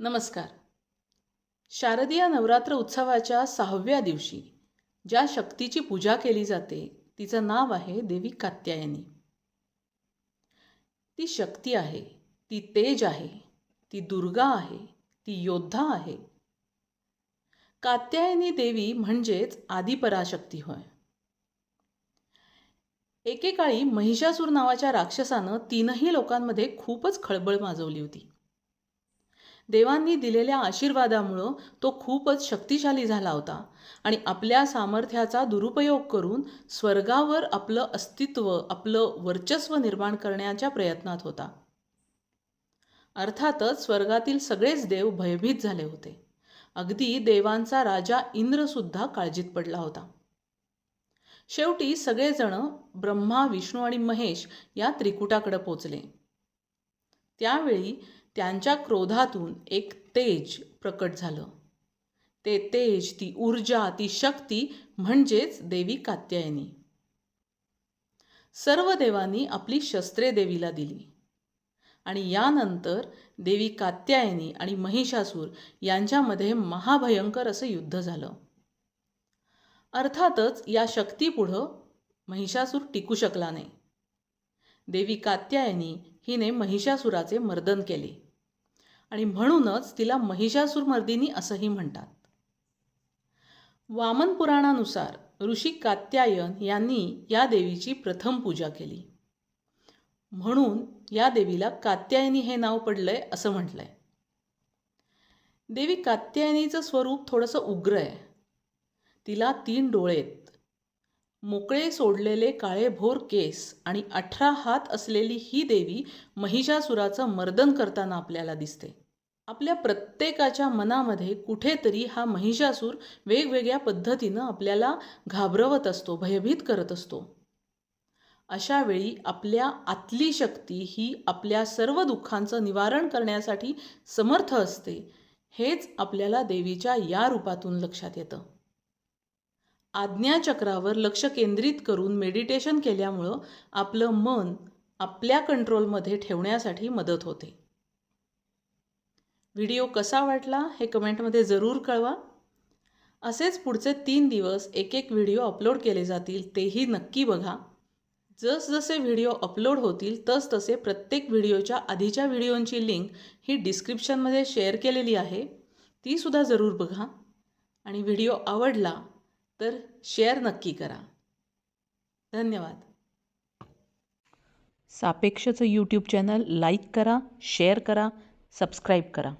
नमस्कार. शारदीय नवरात्र उत्सवाच्या सहाव्या दिवशी ज्या शक्तीची पूजा केली जाते तिचं नाव आहे देवी कात्यायनी. ती शक्ती आहे ती तेज आहे ती दुर्गा आहे ती योद्धा आहे. कात्यायनी देवी म्हणजेच आदिपराशक्ती होय. एकेकाळी महिषासूर नावाच्या राक्षसानं तीनही लोकांमध्ये खूपच खळबळ माजवली होती. देवांनी दिलेल्या आशीर्वादामुळं तो खूपच शक्तिशाली झाला होता. आणि आपल्या सामर्थ्याचा दुरुपयोग करून स्वर्गावर आपलं अस्तित्व आपलं वर्चस्व निर्माण करण्याच्या प्रयत्नात होता. अर्थातच स्वर्गातील सगळेच देव भयभीत झाले होते. अगदी देवांचा राजा इंद्रसुद्धा काळजीत पडला होता. शेवटी सगळेजण ब्रह्मा विष्णू आणि महेश या त्रिकुटाकडे पोचले. त्यावेळी त्यांच्या क्रोधातून एक तेज प्रकट झालं. ते तेज ती ऊर्जा ती शक्ती म्हणजेच देवी कात्यायनी. सर्व देवांनी आपली शस्त्रे देवीला दिली. आणि यानंतर देवी कात्यायनी आणि महिषासूर यांच्यामध्ये महाभयंकर असं युद्ध झालं. अर्थातच या शक्तीपुढं महिषासूर टिकू शकला नाही. देवी कात्यायनी हिने महिषासुराचे मर्दन केले. आणि म्हणूनच तिला महिषासुरमर्दिनी असंही म्हणतात. वामन पुराणानुसार ऋषी कात्यायन यांनी या देवीची प्रथम पूजा केली. म्हणून या देवीला कात्यायनी हे नाव पडलंय असं म्हटलंय. देवी कात्यायनीचं स्वरूप थोडंसं उग्र आहे. तिला तीन डोळेत मोकळे सोडलेले काळे भोर केस आणि अठरा हात असलेली ही देवी महिषासुराचं मर्दन करताना आपल्याला दिसते. आपल्या प्रत्येकाच्या मनामध्ये कुठेतरी हा महिषासूर वेगवेगळ्या पद्धतीनं आपल्याला घाबरवत असतो भयभीत करत असतो. अशा वेळी आपल्या आतली शक्ती ही आपल्या सर्व दुःखांचं निवारण करण्यासाठी समर्थ असते हेच आपल्याला देवीच्या या रूपातून लक्षात येतं. आज्ञाचक्रावर लक्ष केंद्रित करून मेडिटेशन केल्यामुळं आपलं मन आपल्या कंट्रोलमध्ये ठेवण्यासाठी मदत होते. व्हिडिओ कसा वाटला हे कमेंटमध्ये जरूर कळवा. असेच पुढचे तीन दिवस एक एक व्हिडिओ अपलोड केले जातील तेही नक्की बघा. जसजसे व्हिडिओ अपलोड होतील तसतसे प्रत्येक व्हिडिओच्या आधीच्या व्हिडिओंची लिंक ही डिस्क्रिप्शनमध्ये शेअर केलेली आहे. तीसुद्धा जरूर बघा. आणि व्हिडिओ आवडला तर शेअर नक्की करा. धन्यवाद. सापेक्षचं यूट्यूब चॅनल लाईक करा शेअर करा सबस्क्राईब करा.